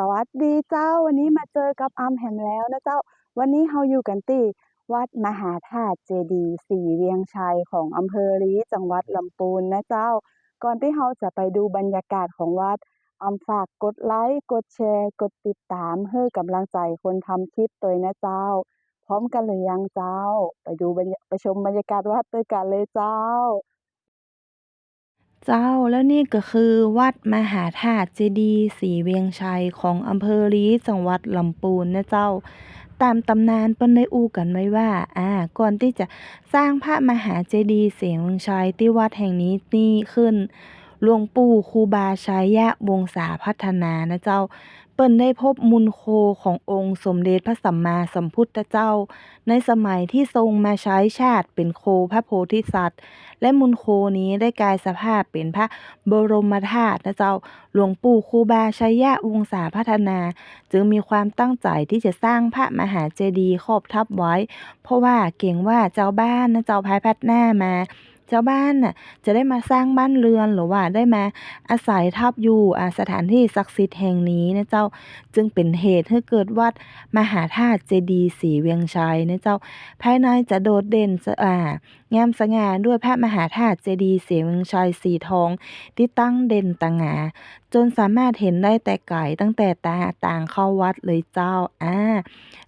สวัสดีเจ้าวันนี้มาเจอกับอำแหมแล้วนะเจ้า วันนี้เราอยู่กันที่วัดมหาธาตุเจดีย์ศรีเวียงชัยของอำเภอลีจังหวัดลำพูนนะเจ้า ก่อนที่เราจะไปดูบรรยากาศของวัดอำฝากกดไลค์กดแชร์ กดติดตามเพื่อกำลังใจคนทำคลิปตัวนะเจ้า พร้อมกันหรือยังเจ้า ไปดูไปชมบรรยากาศวัดด้วยกันเลยเจ้า เจ้าแล้วนี่ก็คือวัดมหาธาตุเจดีย์ศรีเวียงชัยของอำเภอลีจังหวัดลำปูนนะเจ้า ตามตำนานเปิ้นได้อู้กันไว้ว่า อ่า ก่อนที่จะสร้างพระมหาเจดีย์ศรีเวียงชัยที่วัดแห่งนี้นี่ขึ้น หลวงปู่ครูบาชัยยะวงศาพัฒนานะเจ้า เปิ้นได้พบมูลโคขององค์สมเด็จพระสัมมาสัมพุทธเจ้า ในสมัยที่ทรงมาใช้ชาติเป็นโคพระโพธิสัตว์ และมูลโคนี้ได้กลายสภาพเป็นพระบรมธาตุนะเจ้า หลวงปู่ครูบาชัยยะวงศาพัฒนา จึงมีความตั้งใจที่จะสร้างพระมหาเจดีย์ครอบทับไว้ เพราะว่าเกรงว่าเจ้าบ้านนะเจ้าภายภาคหน้ามา เจ้าบ้านน่ะจะได้มาสร้างบ้านเรือนหรือว่าได้มาอาศัยทับอยู่อ่าสถานที่ศักดิ์สิทธิ์แห่งนี้นะเจ้าจึงเป็นเหตุให้เกิดวัดมหาธาตุเจดีย์สีเวียงชัยนะเจ้า ภายในจะโดดเด่นสะอ่างามสง่าด้วยพระมหาธาตุเจดีย์สีเวียงชัยสีทอง ที่ตั้งเด่นต่างา จนสามารถเห็นได้แต่ไก่ตั้งแต่ตาต่างเข้าวัดเลยเจ้าอ่า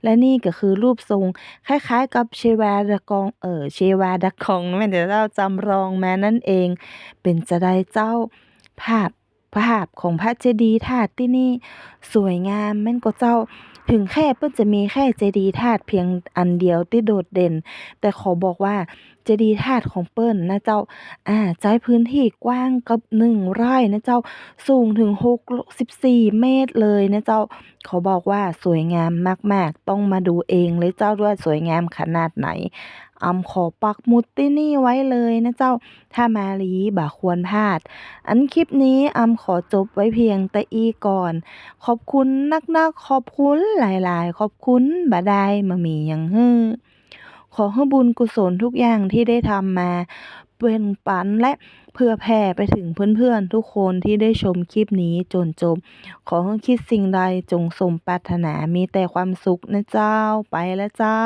และนี่ก็คือรูปทรงคล้ายๆ กับเชวาดกองเออเชวาดกองแม่เด้อเราจำลองมานั่นเอง เป็นจะได้เจ้าภาพ ภาพของพระเจดีย์ธาตุที่นี่สวยงามแม่นก็เจ้า ถึงแค่เปิ้นจะมีแค่เจดีย์ธาตุเพียงอันเดียวที่โดดเด่น แต่ขอบอกว่าเจดีย์ธาตุของเปิ้นนะเจ้าอ่าใช้พื้นที่กว้างเกือบ1ไร่นะเจ้าสูงถึง6 14เมตรเลยนะเจ้าขอบอกว่าสวยงามมาก ๆ ต้องมาดูเองเลยเจ้าด้ว่าสวยงามขนาดไหน อำขอปักมุดที่นี่ไว้เลยนะเจ้า ถ้ามาลีบ่ควรพลาด อันคลิปนี้อำขอจบไว้เพียงแต่อีก่อน ขอบคุณนักๆ ขอบคุณหลายๆ ขอบคุณบ่ได้มามีหยังฮื้อขอให้บุญกุศลทุกอย่างที่ได้ทำมาแบ่งปันและเผื่อแผ่ไปถึงเพื่อนๆ ทุกคนที่ได้ชมคลิปนี้จนจบ ขอให้คิดสิ่งใดจงสมปรารถนามีแต่ความสุขนะเจ้าไปแล้วเจ้า